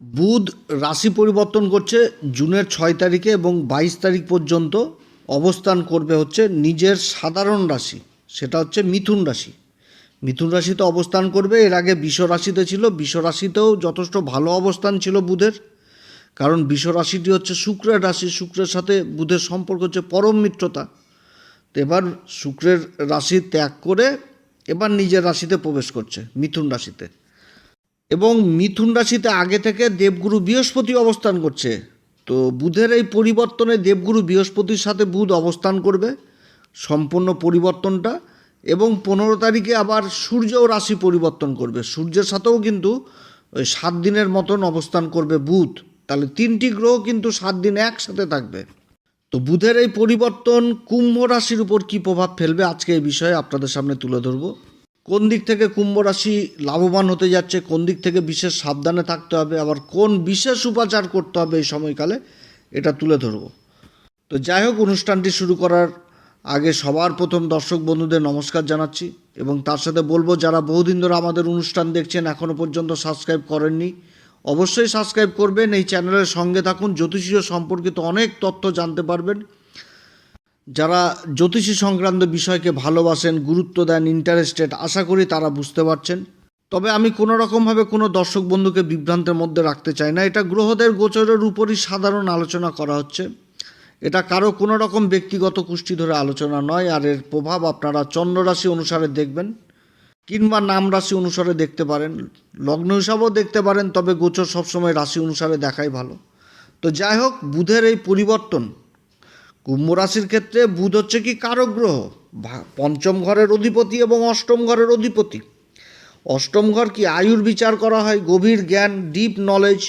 বুধ রাশি পরিবর্তন করছে, জুনের ছয় তারিখে এবং বাইশ তারিখ পর্যন্ত অবস্থান করবে হচ্ছে নিজের সাধারণ রাশি, সেটা হচ্ছে মিথুন রাশি। মিথুন রাশিতে অবস্থান করবে, এর আগে বিষ রাশিতে ছিল, বিষ রাশিতেও যথেষ্ট ভালো অবস্থান ছিল বুধের, কারণ বিষ রাশিটি হচ্ছে শুক্রের রাশি, শুক্রের সাথে বুধের সম্পর্ক হচ্ছে পরম মিত্রতা। তো এবার শুক্রের রাশি ত্যাগ করে এবার নিজের রাশিতে প্রবেশ করছে, মিথুন রাশিতে। এবং মিথুন রাশিতে আগে থেকে দেবগুরু বৃহস্পতি অবস্থান করছে। তো বুধের এই পরিবর্তনে দেবগুরু বৃহস্পতির সাথে বুধ অবস্থান করবে, সম্পূর্ণ পরিবর্তনটা এবং পনেরো তারিখে আবার সূর্যও রাশি পরিবর্তন করবে। সূর্যের সাথেও কিন্তু ওই সাত দিনের মতন অবস্থান করবে বুধ। তাহলে তিনটি গ্রহ কিন্তু সাত দিন একসাথে থাকবে। তো বুধের এই পরিবর্তন কুম্ভ রাশির উপর কী প্রভাব ফেলবে আজকে এই বিষয়ে আপনাদের সামনে তুলে ধরবো। কোন দিক থেকে কুম্ভ রাশি লাভবান হতে যাচ্ছে, কোন দিক থেকে বিশেষ সাবধানে থাকতে হবে, আবার কোন বিশেষ উপাচার করতে হবে এই সময়কালে, এটা তুলে ধরবো। তো যাই হোক, অনুষ্ঠানটি শুরু করার আগে সবার প্রথম দর্শক বন্ধুদের নমস্কার জানাচ্ছি, এবং তার সাথে বলব, যারা বহুদিন ধরে আমাদের অনুষ্ঠান দেখছেন এখনও পর্যন্ত সাবস্ক্রাইব করেননি, অবশ্যই সাবস্ক্রাইব করবেন, এই চ্যানেলের সঙ্গে থাকুন, জ্যোতিষীয় সম্পর্কিত অনেক তথ্য জানতে পারবেন। যারা জ্যোতিষী সংক্রান্ত বিষয়কে ভালোবাসেন, গুরুত্ব দেন ইন্টারেস্টেড আশা করি তারা বুঝতে পারছেন। তবে আমি কোনো রকমভাবে কোনো দর্শক বন্ধুকে বিভ্রান্তের মধ্যে রাখতে চাই না। এটা গ্রহদের গোচরের উপরই সাধারণ আলোচনা করা হচ্ছে। এটা কারও কোনো রকম ব্যক্তিগত কুষ্টি ধরে আলোচনা নয়, আর এর প্রভাব আপনারা চন্দ্র রাশি অনুসারে দেখবেন কিংবা নাম রাশি অনুসারে দেখতে পারেন। লগ্ন হিসাবেও দেখতে পারেন, তবে গোচর সবসময় রাশি অনুসারে দেখাই ভালো। তো যাই হোক, বুধের এই পরিবর্তন কুম্ভ রাশির ক্ষেত্রে বুধ হচ্ছে কি কারক গ্রহ পঞ্চম ঘরের অধিপতি এবং অষ্টম ঘরের অধিপতি। অষ্টম ঘর কি আয়ুর বিচার করা হয়, গভীর জ্ঞান ডিপ নলেজ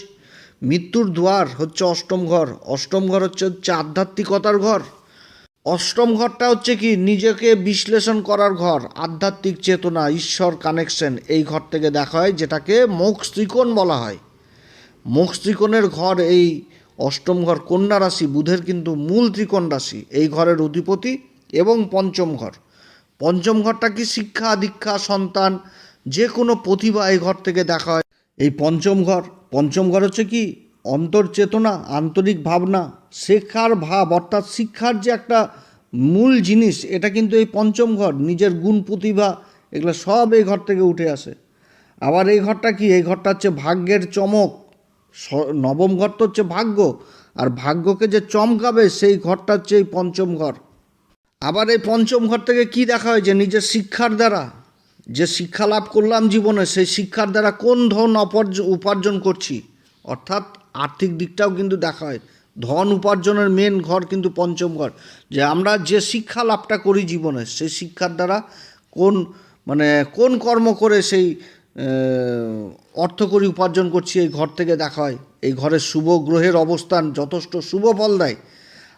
মৃত্যুর দ্বার হচ্ছে অষ্টম ঘর অষ্টম ঘর হচ্ছে হচ্ছে আধ্যাত্মিকতার ঘর। অষ্টম ঘরটা হচ্ছে কি নিজেকে বিশ্লেষণ করার ঘর, আধ্যাত্মিক চেতনা, ঈশ্বর কানেকশন এই ঘর থেকে দেখা হয় যেটাকে মোক্ষ ত্রিকোণ বলা হয়। মোক্ষ ত্রিকোণের ঘর এই অষ্টম ঘর কন্যা রাশি, বুধের কিন্তু মূল ত্রিকোণ রাশি, এই ঘরের অধিপতি এবং পঞ্চম ঘর। পঞ্চম ঘরটা কি শিক্ষা, দীক্ষা, সন্তান যে কোনো প্রতিভা এই ঘর থেকে দেখা হয়। এই পঞ্চম ঘর পঞ্চম ঘর হচ্ছে কি? অন্তর্চেতনা আন্তরিক ভাবনা, শেখার ভাব, অর্থাৎ শিক্ষার যে একটা মূল জিনিস, এটা কিন্তু এই পঞ্চম ঘর, নিজের গুণ, প্রতিভা, এগুলো সব এই ঘর থেকে উঠে আসে। আবার এই ঘরটা কি? এই ঘরটা হচ্ছে ভাগ্যের চমক নবম ঘর তো হচ্ছে ভাগ্য, আর ভাগ্যকে যে চমকাবে সেই ঘরটা হচ্ছে এই পঞ্চম ঘর। আবার এই পঞ্চম ঘর থেকে কি দেখা হয় যে নিজের শিক্ষার দ্বারা, যে শিক্ষা লাভ করলাম জীবনে, সেই শিক্ষার দ্বারা কোন ধন উপার্জন করছি? অর্থাৎ আর্থিক দিকটাও কিন্তু দেখা হয়। ধন উপার্জনের মেন ঘর কিন্তু পঞ্চম ঘর। যে আমরা যে শিক্ষা লাভটা করি জীবনে, সেই শিক্ষার দ্বারা কোন মানে কোন কর্ম করে সেই আহ, অর্থ করি উপার্জন করছি এই ঘর থেকে দেখা হয়। এই ঘরের শুভ গ্রহের অবস্থান যথেষ্ট শুভ ফল দেয়।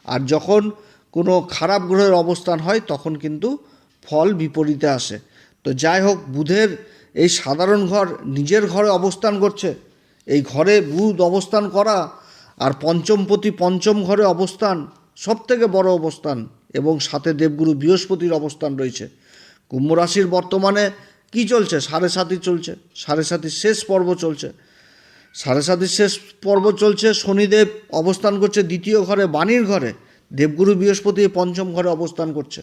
আর যখন কোনো খারাপ গ্রহের অবস্থান হয় তখন কিন্তু ফল বিপরীতে আসে। তো যাই হোক বুধের এই সাধারণ ঘর নিজের ঘরে অবস্থান করছে। এই ঘরে বুধ অবস্থান করা আর পঞ্চমপতি পঞ্চম ঘরে অবস্থান সব থেকে বড় অবস্থান এবং সাথে দেবগুরু বৃহস্পতির অবস্থান রয়েছে। কুম্ভ রাশির বর্তমানে কি চলছে? সাড়ে সাতই চলছে। সাড়ে সাতির শেষ পর্ব চলছে। সাড়ে সাতির শেষ পর্ব চলছে। শনিদেব অবস্থান করছে দ্বিতীয় ঘরে, বাণীর ঘরে। দেবগুরু বৃহস্পতি পঞ্চম ঘরে অবস্থান করছে।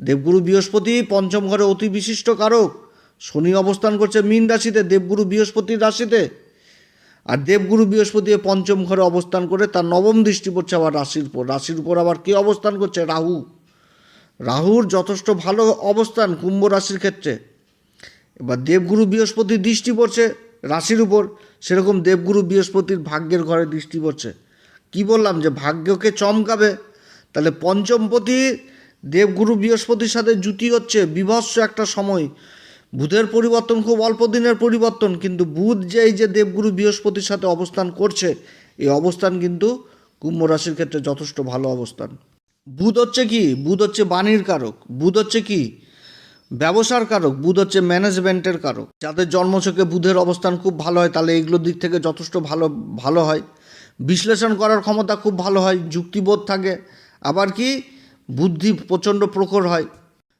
দেবগুরু বৃহস্পতি পঞ্চম ঘরে অতি বিশিষ্ট কারক। শনি অবস্থান করছে মীন রাশিতে, দেবগুরু বৃহস্পতির রাশিতে। আর দেবগুরু বৃহস্পতি পঞ্চম ঘরে অবস্থান করে তার নবম দৃষ্টি পড়ছে আবার রাশির উপর। রাশির উপর আবার কে অবস্থান করছে? রাহু। রাহুর যথেষ্ট ভালো অবস্থান কুম্ভ রাশির ক্ষেত্রে। এবার দেবগুরু বৃহস্পতির দৃষ্টি পড়ছে রাশির উপর, সেরকম দেবগুরু বৃহস্পতির ভাগ্যের ঘরে দৃষ্টি পড়ছে। কি বললাম যে ভাগ্যকে চমকাবে? তাহলে পঞ্চমপতি দেবগুরু বৃহস্পতির সাথে জুতি হচ্ছে, বিভৎস একটা সময়। বুধের পরিবর্তন খুব অল্প দিনের পরিবর্তন, কিন্তু বুধ যে এই যে দেবগুরু বৃহস্পতির সাথে অবস্থান করছে, এই অবস্থান কিন্তু কুম্ভ রাশির ক্ষেত্রে যথেষ্ট ভালো অবস্থান। বুধ হচ্ছে কি? বুধ হচ্ছে বাণীর কারক। বুধ হচ্ছে কি? ব্যবসার কারক, বুধ হচ্ছে ম্যানেজমেন্টের কারক। যাদের জন্মছকে বুধের অবস্থান খুব ভালো হয়, তাহলে এগুলোর দিক থেকে যথেষ্ট ভালো ভালো হয়। বিশ্লেষণ করার ক্ষমতা খুব ভালো হয়, যুক্তিবোধ থাকে। আবার কি? বুদ্ধি প্রচণ্ড প্রখর হয়।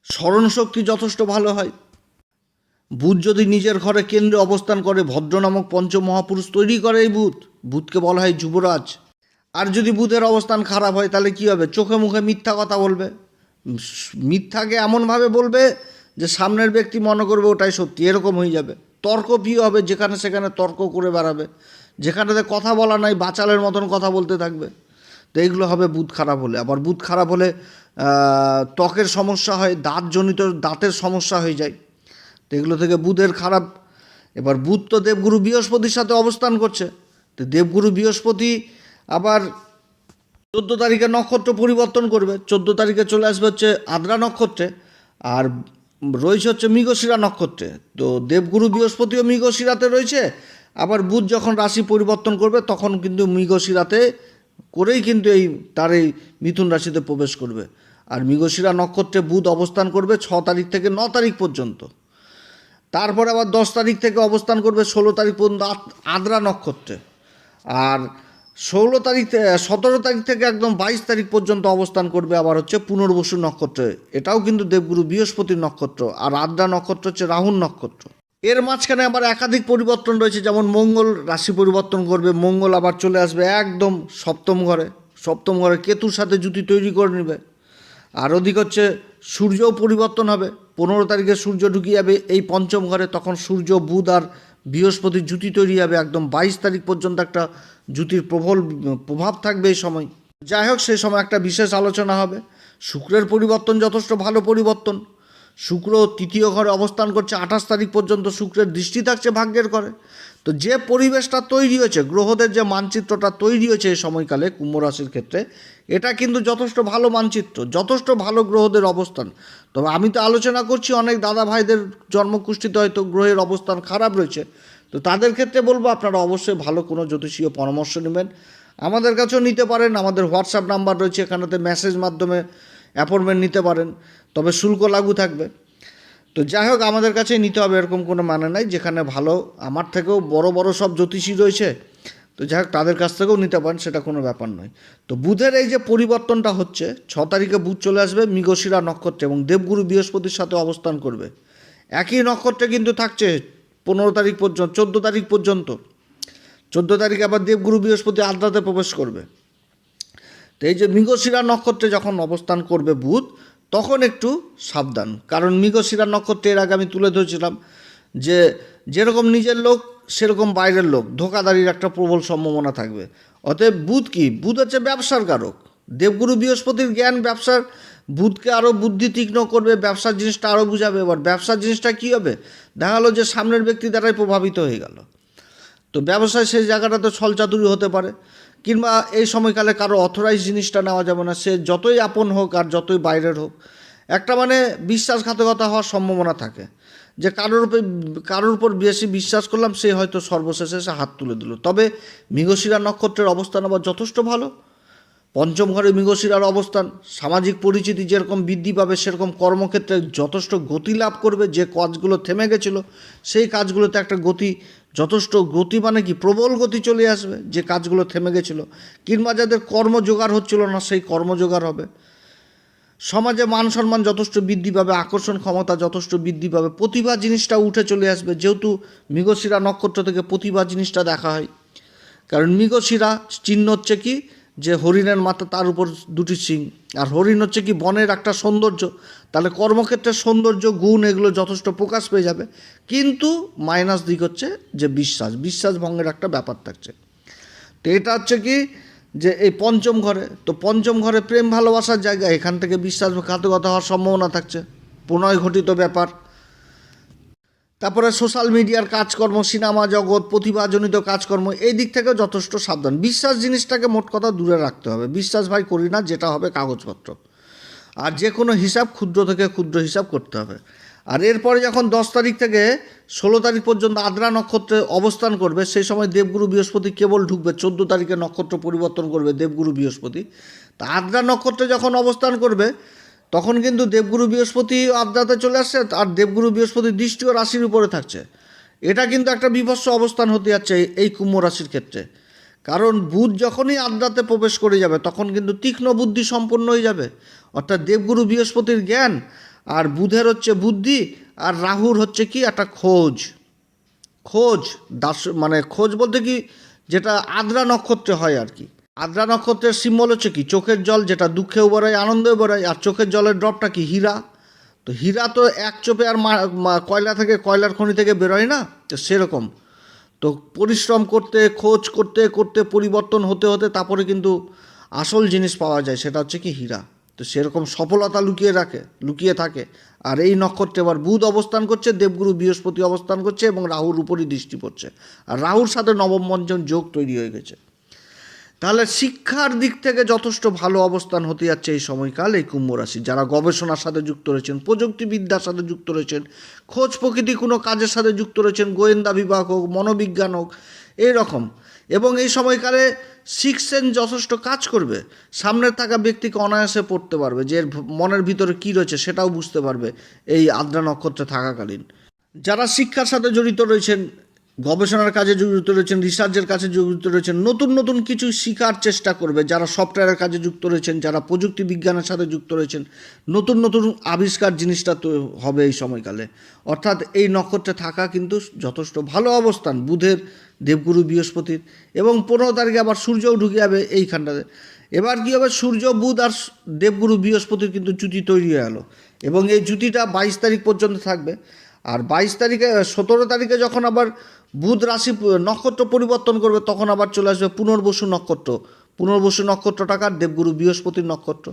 স্মরণশক্তি যথেষ্ট ভালো হয়। বুধ যদি নিজের ঘরে কেন্দ্রে অবস্থান করে, ভদ্র নামক পঞ্চমহাপুরুষ তৈরি করে এই বুধ। বুধকে বলা হয় যুবরাজ। আর যদি বুধের অবস্থান খারাপ হয়, তাহলে কী হবে? চোখে মুখে মিথ্যা কথা বলবে। মিথ্যাকে এমনভাবে বলবে যে সামনের ব্যক্তি মনে করবে ওটাই সত্যি, এরকম হয়ে যাবে। তর্ক প্রিয় হবে, যেখানে সেখানে তর্ক করে বেড়াবে। যেখানেতে কথা বলা নাই, বাচালের মতন কথা বলতে থাকবে। তো এইগুলো হবে বুধ খারাপ হলে। আবার বুধ খারাপ হলে ত্বকের সমস্যা হয় দাঁতজনিত দাঁতের সমস্যা হয়ে যায়। তো এগুলো থেকে বুধের খারাপ। এবার বুধ তো দেবগুরু বৃহস্পতির সাথে অবস্থান করছে। তো দেবগুরু বৃহস্পতি আবার চোদ্দ তারিখে নক্ষত্র পরিবর্তন করবে। চোদ্দ তারিখে চলে আসবে হচ্ছে আদ্রা নক্ষত্রে। আর রয়েছে হচ্ছে মৃগশিরা নক্ষত্রে। তো দেবগুরু বৃহস্পতিও মৃগশিরাতে রয়েছে, আবার বুধ যখন রাশি পরিবর্তন করবে তখন কিন্তু মৃগশিরাতে করেই কিন্তু এই, তার এই মিথুন রাশিতে প্রবেশ করবে। আর মৃগশিরা নক্ষত্রে বুধ অবস্থান করবে ছ তারিখ থেকে ন তারিখ পর্যন্ত। তারপরে আবার দশ তারিখ থেকে অবস্থান করবে ষোলো তারিখ পর্যন্ত আদ- আদ্রা নক্ষত্রে। আর ষোলো তারিখ সতেরো তারিখ থেকে একদম বাইশ তারিখ পর্যন্ত অবস্থান করবে আবার হচ্ছে পুনর্বসু নক্ষত্রে। এটাও কিন্তু দেবগুরু বৃহস্পতির নক্ষত্র আর আদ্রা নক্ষত্র হচ্ছে রাহুল নক্ষত্র। এর মাঝখানে আবার একাধিক পরিবর্তন রয়েছে, যেমন মঙ্গল রাশি পরিবর্তন করবে, মঙ্গল আবার চলে আসবে একদম সপ্তম ঘরে। সপ্তম ঘরে কেতুর সাথে জুতি তৈরি করে নেবে। আর ওদিক হচ্ছে সূর্যও পরিবর্তন হবে, পনেরো তারিখে সূর্য ঢুকিয়ে যাবে, এই পঞ্চম ঘরে তখন সূর্য, বুধ আর বৃহস্পতির জুতি তৈরি হবে একদম বাইশ তারিখ পর্যন্ত একটা জুতির প্রবল, প্রভাব থাকবে এই সময়। যাই হোক সেই সময় একটা বিশেষ আলোচনা হবে। শুক্রের পরিবর্তন যথেষ্ট ভালো পরিবর্তন। শুক্র তৃতীয় ঘরে অবস্থান করছে, আঠাশ তারিখ পর্যন্ত শুক্রের দৃষ্টি থাকছে ভাগ্যের ঘরে। তো যে পরিবেশটা তৈরি হয়েছে, গ্রহদের যে মানচিত্রটা তৈরি হয়েছে এই সময়কালে কুম্ভ রাশির ক্ষেত্রে, এটা কিন্তু যথেষ্ট ভালো মানচিত্র, যথেষ্ট ভালো গ্রহদের অবস্থান। তবে আমি তো আলোচনা করছি, অনেক দাদা ভাইদের জন্মকুষ্ঠিতে হয়তো গ্রহের অবস্থান খারাপ রয়েছে। তো তাদের ক্ষেত্রে বলব, আপনারা অবশ্যই ভালো কোনো জ্যোতিষীয় পরামর্শ নেবেন। আমাদের কাছেও নিতে পারেন, আমাদের হোয়াটসঅ্যাপ নাম্বার রয়েছে, এখানেতে মেসেজ মাধ্যমে অ্যাপয়েন্টমেন্ট নিতে পারেন। তবে শুল্ক লাগু থাকবে। তো যাই হোক, আমাদের কাছে নিতে হবে, এরকম কোনো মানে নাই, যেখানে ভালো, আমার থেকেও বড় বড় সব জ্যোতিষী রয়েছে। তো যাই হোক, তাদের কাছ থেকেও নিতে পারেন, সেটা কোনো ব্যাপার নয়। তো বুধের এই যে পরিবর্তনটা হচ্ছে, ছ তারিখে বুধ চলে আসবে মৃগশিরা নক্ষত্রে এবং দেবগুরু বৃহস্পতির সাথে অবস্থান করবে। একই নক্ষত্রে কিন্তু থাকছে পনেরো তারিখ পর্যন্ত, চোদ্দ তারিখ পর্যন্ত। চোদ্দ তারিখে আবার দেবগুরু বৃহস্পতি আদ্রাতে প্রবেশ করবে। তো এই যে মৃগশিরা নক্ষত্রে যখন অবস্থান করবে বুধ তখন একটু সাবধান। কারণ মৃগশিরা নক্ষত্রের আগে আমি তুলে ধরেছিলাম যে, যেরকম নিজের লোক, সেরকম বাইরের লোক। ধোকাদারির একটা প্রবল সম্ভাবনা থাকবে। অতএব বুধ কি? বুধ হচ্ছে ব্যবসার কারক। দেবগুরু বৃহস্পতির জ্ঞান, ব্যবসার বুধকে আরও বুদ্ধি তীক্ষ্ণ করবে, ব্যবসার জিনিসটা আরও বুঝাবে। এবার ব্যবসার জিনিসটা কী হবে? দেখা গেলো যে সামনের ব্যক্তি দ্বারাই প্রভাবিত হয়ে গেল। তো ব্যবসায় সেই জায়গাটাতে ছলচাতুরি হতে পারে। কিংবা এই সময়কালে কারও অথরাইজ জিনিসটা নেওয়া যাবে না, সে যতই আপন হোক আর যতই বাইরের হোক, একটা মানে বিশ্বাসঘাতকতা হওয়ার সম্ভাবনা থাকে। যে কারোর উপর কারোর উপর বেশি বিশ্বাস করলাম, সে হয়তো সর্বশেষে সে হাত তুলে দিল। তবে মৃগশিরা নক্ষত্রের অবস্থান আবার যথেষ্ট ভালো। পঞ্চম ঘরে মৃগশিরার অবস্থান, সামাজিক পরিচিতি যেরকম বৃদ্ধি পাবে, সেরকম কর্মক্ষেত্রে যথেষ্ট গতি লাভ করবে। যে কাজগুলো থেমে গেছিল, সেই কাজগুলোতে একটা গতি যথেষ্ট গতি মানে কি? প্রবল গতি চলে আসবে, যে কাজগুলো থেমে গেছিল। কিংবা যাদের কর্মজোগাড় হচ্ছিল না, সেই কর্মজোগাড় হবে। সমাজে মান সম্মান যথেষ্ট বৃদ্ধি পাবে, আকর্ষণ ক্ষমতা যথেষ্ট বৃদ্ধি পাবে। প্রতিভা জিনিসটা উঠে চলে আসবে। যেহেতু মৃগশিরা নক্ষত্র থেকে প্রতিভা জিনিসটা দেখা হয়। কারণ মৃগশিরা চিহ্ন হচ্ছে কি? যে হরিণের মাথা তার উপর দুটি সিং আর হরিণ হচ্ছে কি বনের একটা সৌন্দর্য। তাহলে কর্মক্ষেত্রের সৌন্দর্য, গুণ এগুলো যথেষ্ট প্রকাশ পেয়ে যাবে। কিন্তু মাইনাস দিক হচ্ছে যে বিশ্বাস। বিশ্বাস ভঙ্গের একটা ব্যাপার থাকছে। তো এটা হচ্ছে কি যে এই পঞ্চম ঘরে, তো পঞ্চম ঘরে প্রেম ভালোবাসার জায়গা। এখান থেকে বিশ্বাসঘাতকতা হওয়ার সম্ভাবনা থাকছে। প্রণয় ঘটিত ব্যাপার। তারপরে সোশ্যাল মিডিয়ার কাজকর্ম, সিনেমা জগৎ, প্রতিভাজনিত কাজকর্ম, এই দিক থেকেও যথেষ্ট সাবধান। বিশ্বাস জিনিসটাকে মোট কথা দূরে রাখতে হবে। বিশ্বাস ভাই করি না, যেটা হবে কাগজপত্র। আর যে কোনো হিসাব ক্ষুদ্র থেকে ক্ষুদ্র হিসাব করতে হবে। আর এরপরে যখন দশ তারিখ থেকে ষোলো তারিখ পর্যন্ত আদ্রা নক্ষত্রে অবস্থান করবে, সেই সময় দেবগুরু বৃহস্পতি কেবল ঢুকবে, চোদ্দ তারিখে নক্ষত্র পরিবর্তন করবে দেবগুরু বৃহস্পতি। তা আদ্রা নক্ষত্রে যখন অবস্থান করবে তখন কিন্তু দেবগুরু বৃহস্পতি আদ্রাতে চলে আসছে আর দেবগুরু বৃহস্পতি দৃষ্টিও রাশির উপরে থাকছে। এটা কিন্তু একটা বিভৎস অবস্থান হতে যাচ্ছে এই- এই কুম্ভ রাশির ক্ষেত্রে। কারণ বুধ যখনই আদ্রাতে প্রবেশ করে যাবে, তখন কিন্তু তীক্ষ্ণ বুদ্ধি সম্পন্ন হয়ে যাবে। অর্থাৎ দেবগুরু বৃহস্পতির জ্ঞান আর বুধের হচ্ছে বুদ্ধি আর রাহুর হচ্ছে কি? একটা খোঁজ। খোঁজ, দাস মানে খোঁজ বলতে কি? যেটা আদ্রা নক্ষত্রে হয় আর কি। আদ্রা নক্ষত্রের সিম্বল হচ্ছে কি? চোখের জল যেটা দুঃখেও বেরোয় আনন্দেও বেরোয় আর চোখের জলের ড্রপটা কি? হীরা। তো হীরা তো এক চোপে আর কয়লা থেকে, কয়লার খনি থেকে বেরোয় না? তো সেরকম। তো পরিশ্রম করতে, খোঁজ করতে করতে, পরিবর্তন হতে হতে তারপরে কিন্তু আসল জিনিস পাওয়া যায়, সেটা হচ্ছে কি? হীরা। তো সেরকম সফলতা লুকিয়ে রাখে, লুকিয়ে থাকে। আর এই নক্ষত্রে এবার বুধ অবস্থান করছে, দেবগুরু বৃহস্পতি অবস্থান করছে এবং রাহুর উপরই দৃষ্টি পড়ছে। আর রাহুর সাথে নবম পঞ্চম যোগ তৈরি হয়ে গেছে। তাহলে শিক্ষার দিক থেকে যথেষ্ট ভালো অবস্থান হতে যাচ্ছে এই সময়কাল এই কুম্ভ রাশি। যারা গবেষণার সাথে যুক্ত রয়েছেন, প্রযুক্তিবিদ্যার সাথে যুক্ত রয়েছেন, খোঁজ প্রকৃতি কোনো কাজের সাথে যুক্ত রয়েছেন, গোয়েন্দা বিভাগ হোক, মনোবিজ্ঞান হোক এই রকম এবং এই সময়কালে সিক্স সেন্স যথেষ্ট কাজ করবে। সামনে থাকা ব্যক্তিকে অনায়াসে পড়তে পারবে যে মনের ভিতরে কী রয়েছে সেটাও বুঝতে পারবে এই আদ্রা নক্ষত্রে থাকাকালীন। যারা শিক্ষার সাথে জড়িত রয়েছেন গবেষণার কাজে জড়িত রয়েছেন রিসার্চের কাছে জড়িত রয়েছেন, নতুন নতুন কিছু শেখার চেষ্টা করবে যারা সফটওয়্যারের কাজে যুক্ত রয়েছেন, যারা প্রযুক্তি বিজ্ঞানের সাথে যুক্ত রয়েছেন। নতুন নতুন আবিষ্কার জিনিসটা তো হবে এই সময়কালে। অর্থাৎ এই নক্ষত্রে থাকা কিন্তু যথেষ্ট ভালো অবস্থান, বুধের দেবগুরু বৃহস্পতির। এবং পনেরো তারিখে আবার সূর্যও ঢুকে যাবে এইখানটাতে। এবার কী হবে? সূর্য, বুধ আর দেবগুরু বৃহস্পতির কিন্তু জুতি তৈরি হয়ে গেলো এবং এই জুতিটা বাইশ তারিখ পর্যন্ত থাকবে। আর বাইশ তারিখে, সতেরো তারিখে যখন আবার বুধ রাশি নক্ষত্র পরিবর্তন করবে, তখন আবার চলে আসবে পুনর্বসু নক্ষত্র। পুনর্বসু নক্ষত্রটাকার দেবগুরু বৃহস্পতির নক্ষত্র।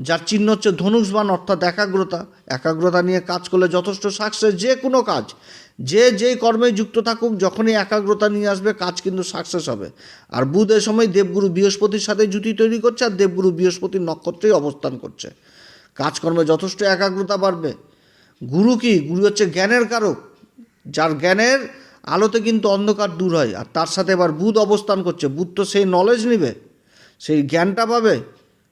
যার চিহ্ন হচ্ছে ধনুষবান অর্থাৎ একাগ্রতা। একাগ্রতা নিয়ে কাজ করলে যথেষ্ট সাকসেস যে কোনো কাজ, যে যেই কর্মে যুক্ত থাকুক, যখনই একাগ্রতা নিয়ে আসবে, কাজ কিন্তু সাকসেস হবে। আর বুধ এ সময় দেবগুরু বৃহস্পতির সাথে জুতি তৈরি করছে, আর দেবগুরু বৃহস্পতির নক্ষত্রেই অবস্থান করছে। কাজকর্মে যথেষ্ট একাগ্রতা বাড়বে। গুরু কি? গুরু হচ্ছে জ্ঞানের কারক। যার জ্ঞানের আলোতে কিন্তু অন্ধকার দূর হয়, আর তার সাথে এবার বুধ অবস্থান করছে। বুধ তো সেই নলেজ নেবে, সেই জ্ঞানটা পাবে।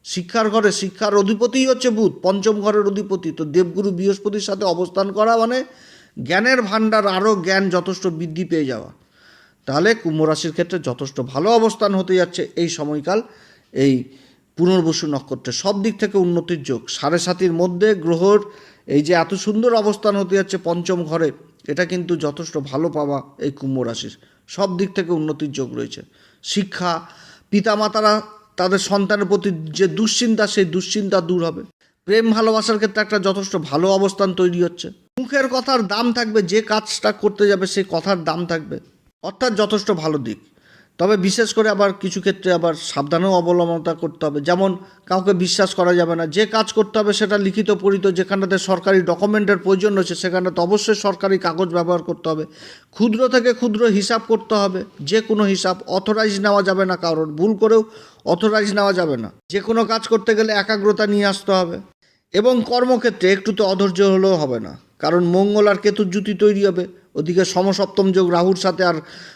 শিক্ষার ঘরে শিক্ষার অধিপতিই হচ্ছে বুধ, পঞ্চম ঘরের অধিপতি। তো দেবগুরু বৃহস্পতির সাথে অবস্থান করা মানে জ্ঞানের ভাণ্ডার, আরও জ্ঞান যথেষ্ট বৃদ্ধি পেয়ে যাওয়া। তাহলে কুম্ভ রাশির ক্ষেত্রে যথেষ্ট ভালো অবস্থান হতে যাচ্ছে এই সময়কাল, এই পুনর্বসু নক্ষত্রে সব দিক থেকে উন্নতির যোগ। সাড়ে সাতির মধ্যে গ্রহর এই যে এত সুন্দর অবস্থান হতে যাচ্ছে পঞ্চম ঘরে, এটা কিন্তু যথেষ্ট ভালো পাওয়া এই কুম্ভ রাশির। সব দিক থেকে উন্নতির যোগ রয়েছে। শিক্ষা, পিতামাতারা তাদের সন্তানের প্রতি যে দুশ্চিন্তা, সেই দুশ্চিন্তা দূর হবে। প্রেম, ভালোবাসার ক্ষেত্রে একটা যথেষ্ট ভালো অবস্থান তৈরি হচ্ছে। মুখের কথার দাম থাকবে, যে কাজটা করতে যাবে, সেই কথার দাম থাকবে। অর্থাৎ যথেষ্ট ভালো দিক। তবে বিশেষ করে আবার কিছু ক্ষেত্রে আবার সাবধানেও অবলম্বনতা করতে হবে। যেমন কাউকে বিশ্বাস করা যাবে না। যে কাজ করতে হবে সেটা লিখিত পরিত যেখানটাতে সরকারি ডকুমেন্টের প্রয়োজন রয়েছে, সেখানটাতে অবশ্যই সরকারি কাগজ ব্যবহার করতে হবে। ক্ষুদ্র থেকে ক্ষুদ্র হিসাব করতে হবে। যে কোনো হিসাব অথরাইজ নেওয়া যাবে না কারোর। ভুল করেও অথরাইজ নেওয়া যাবে না। যে কোনো কাজ করতে গেলে একাগ্রতা নিয়ে আসতে হবে। এবং কর্মক্ষেত্রে একটু তো অধৈর্য হলেও হবে না। কারণ মঙ্গল আর কেতুর জুতি তৈরি হবে। ওদিকে সমসপ্তম যোগ রাহুর সাথে আর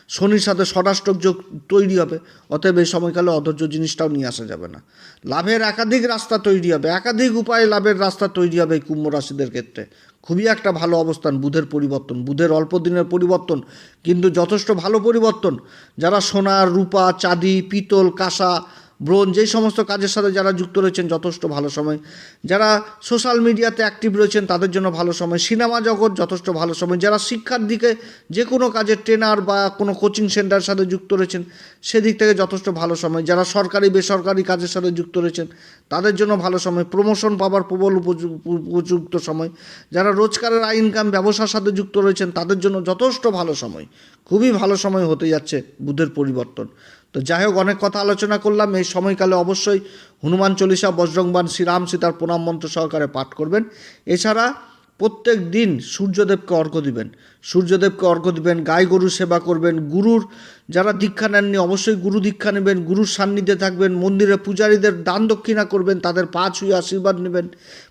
শনির সাথে ষষ্ঠক যোগ তৈরি হবে। অতএব এই সময়কালে অধৈর্য জিনিসটাও নিয়ে আসা যাবে না। লাভের একাধিক রাস্তা তৈরি হবে। একাধিক উপায়ে লাভের রাস্তা তৈরি হবে এই কুম্ভ রাশিদের ক্ষেত্রে। খুবই একটা ভালো অবস্থান, বুধের পরিবর্তন। বুধের অল্প দিনের পরিবর্তন, কিন্তু যথেষ্ট ভালো পরিবর্তন। যারা সোনার রূপা, চাঁদি, পিতল, কাঁসা ব্রোঞ্জ এই সমস্ত কাজের সাথে যারা যুক্ত রয়েছেন যথেষ্ট ভালো সময়। যারা সোশ্যাল মিডিয়াতে অ্যাক্টিভ রয়েছেন, তাদের জন্য ভালো সময়। সিনেমা জগৎ যথেষ্ট ভালো সময়। যারা শিক্ষার দিকে যে কোনো কাজে ট্রেনার বা কোনো কোচিং সেন্টারের সাথে যুক্ত রয়েছেন, সেদিক থেকে যথেষ্ট ভালো সময়। যারা সরকারি, বেসরকারি কাজের সাথে যুক্ত রয়েছেন, তাদের জন্য ভালো সময়। প্রমোশন পাবার প্রবল উপযু- উপযুক্ত সময়। যারা রোজগারের আয় ইনকাম ব্যবসার সাথে যুক্ত রয়েছেন, তাদের জন্য যথেষ্ট ভালো সময়। খুবই ভালো সময় হতে যাচ্ছে বুধের পরিবর্তন। তো যাই হোক, অনেক কথা আলোচনা করলাম। এই সময়কালে অবশ্যই হনুমান চল্লিশা, বজরংবান, শ্রীরাম সীতার প্রণাম মন্ত্র সহকারে পাঠ করবেন। এছাড়া প্রত্যেক দিন সূর্যদেবকে অর্ঘ্য দিবেন। সূর্যদেবকে অর্ঘ্য দিবেন, গাই গরু সেবা করবেন। গুরুর যারা দীক্ষা নেননি, অবশ্যই গুরু দীক্ষা নেবেন, গুরুর সান্নিধ্যে থাকবেন, মন্দিরে পূজারীদের দান দক্ষিণা করবেন, তাদের পা ছুঁয়ে আশীর্বাদ নেবেন।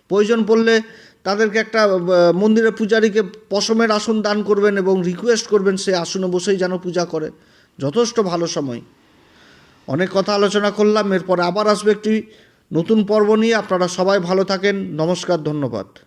প্রয়োজন পড়লে তাদেরকে একটা মন্দিরে পূজারীকে পশমের আসন দান করবেন এবং রিকোয়েস্ট করবেন, সে আসনে বসেই যেন পূজা করে। যথেষ্ট ভালো সময়। অনেক কথা আলোচনা করলাম, এরপর আবার আসবে একটি নতুন পর্ব নিয়ে। আপনারা সবাই ভালো থাকেন। নমস্কার, ধন্যবাদ।